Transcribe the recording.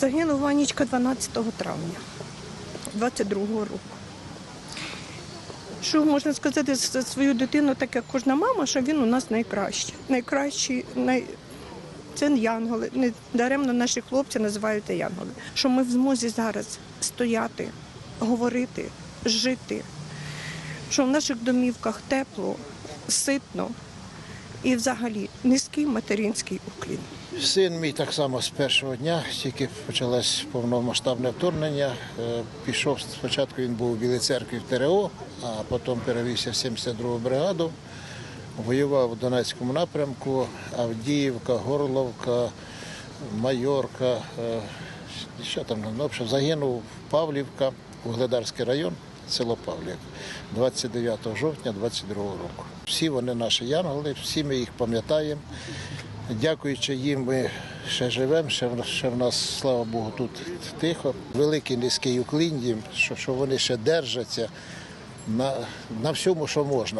Загинув Ванічка 12 травня 22-го року. Що можна сказати за свою дитину, так як кожна мама, що він у нас найкращий. Найкращий, най... це янголи. Не даремно наші хлопці називають янголи. Що ми в змозі зараз стояти, говорити, жити, що в наших домівках тепло, ситно і взагалі низький материнський уклін. Син мій так само з першого дня, тільки почалось повномасштабне вторгнення. е, Пішов спочатку він був у Білій церкві в ТРО, а потім перевівся в 72-гу бригаду. Воював у Донецькому напрямку, Авдіївка, Горловка, Майорка. е, Що там, ну, загинув Павлівка, Угледарський район, село Павлік 29 жовтня 22 року. Всі вони наші янголи, всі ми їх пам'ятаємо. Дякуючи їм, ми ще живемо, ще в нас, слава Богу, тут тихо. Великий низький уклін їм, що вони ще держаться на, на всьому, що можна.